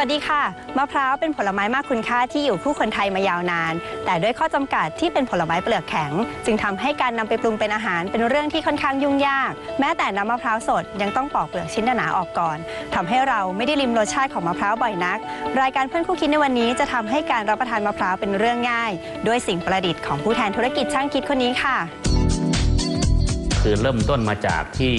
วัสดีค่ะ มะพร้าวเป็นผลไม้มากคุณค่าที่อยู่คู่คนไทยมายาวนาน แต่ด้วยข้อจำกัดที่เป็นผลไม้เปลือกแข็ง จึงทำให้การนำไปปรุงเป็นอาหารเป็นเรื่องที่ค่อนข้างยุ่งยาก แม้แต่น้ำมะพร้าวสดยังต้องปอกเปลือกชิ้นหนาๆออกก่อนทำให้เราไม่ได้ลิมรสชาติของมะพร้าวบ่อยนัก รายการเพื่อนคู่คิดในวันนี้จะทำให้การรับประทานมะพร้าวเป็นเรื่องง่าย ด้วยสิ่งประดิษฐ์ของผู้แทนธุรกิจช่างคิดคนนี้ค่ะ คือเริ่มต้นมาจากที่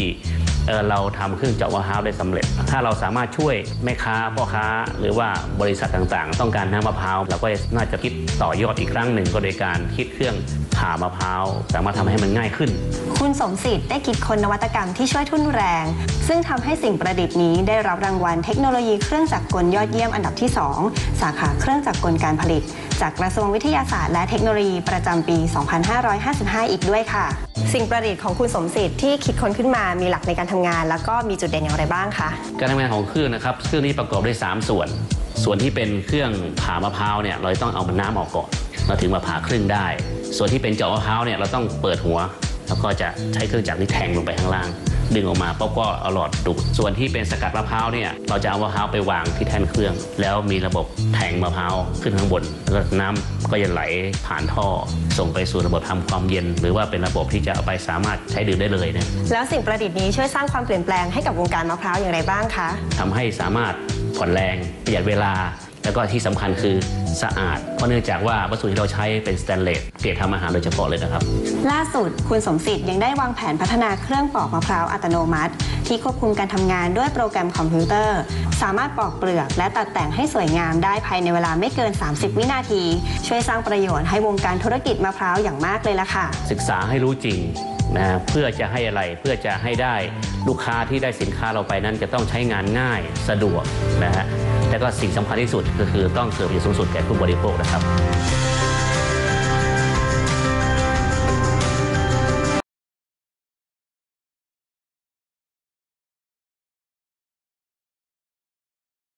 เเราทำเครื่องเจาะมะพร้าวได้สำเร็จ ถ้าเราสามารถช่วยแม่ค้าพ่อค้า หรือว่าบริษัทต่างๆ ต้องการน้ำมะพร้าวเราก็น่าจะคิดต่อยอดอีกครั้งหนึ่งก็โดยการคิดเครื่องผ่ามะพร้าวสามารถทำให้มันง่ายขึ้น คุณสมศิษย์ได้คิดคนนวัตกรรมที่ช่วยทุ่นแรง ซึ่งทำให้สิ่งประดิษฐ์นี้ได้รับรางวัลเทคโนโลยีเครื่องจักรกลยอดเยี่ยมอันดับที่ 2 สาขาเครื่องจักรกลการผลิต จากกระทรวงวิทยาศาสตร์และเทคโนโลยีประจำปี 2555 อีกด้วยค่ะ สิ่งประดิษฐ์ของคุณสมศิษย์ที่คิดค้นขึ้นมามีหลักในการทำงาน แล้วก็มีจุดเด่นอย่างไรบ้างคะการทำงานของเครื่องนะครับเครื่องนี้ประกอบด้วย 3 ส่วน ส่วนที่เป็นเครื่องผ่ามะพร้าวเนี่ยเราต้องเอามันน้ำออกก่อนเราถึงมาผ่าครึ่งได้ ส่วนที่เป็นเจาะมะพร้าวเนี่ยเราต้องเปิดหัว แล้วก็จะใช้เครื่องจักรที่แทงลงไปข้างล่าง ดึงออกมาปุ๊บก็เอาหลอดดูดส่วนที่เป็นสกัดมะพร้าวเนี่ยเราจะเอามะพร้าวไปวางที่แท่นเครื่อง แล้วมีระบบแทงมะพร้าวขึ้นข้างบนแล้วก็น้ำก็จะไหลผ่านท่อ ส่งไปสู่ระบบทำความเย็น หรือว่าเป็นระบบที่จะเอาไปสามารถใช้ดื่มได้เลยเนี่ยแล้วสิ่งประดิษฐ์นี้ช่วยสร้างความเปลี่ยนแปลงให้กับวงการมะพร้าวอย่างไรบ้างคะทำให้สามารถผ่อนแรงประหยัดเวลา แล้วก็ที่สำคัญคือสะอาด เพราะเนื่องจากว่าวัสดุที่เราใช้เป็นสแตนเลสเกรดทำอาหารโดยเฉพาะเลยนะครับ ล่าสุดคุณสมศิษย์ยังได้วางแผนพัฒนาเครื่องปอกมะพร้าวอัตโนมัติ ที่ควบคุมการทำงานด้วยโปรแกรมคอมพิวเตอร์ สามารถปอกเปลือกและตัดแต่งให้สวยงามได้ภายในเวลาไม่เกิน 30 วินาที ช่วยสร้างประโยชน์ให้วงการธุรกิจมะพร้าวอย่างมากเลยล่ะค่ะ ศึกษาให้รู้จริงนะเพื่อจะให้อะไรเพื่อจะให้ได้ลูกค้าที่ได้สินค้าเราไปนั้นจะต้องใช้งานง่ายสะดวกนะฮะ และก็สิ่งสำคัญที่สุดก็คือต้องเกิมประโยชน์สูงสุดแก่ผู้บริโภคนะครับ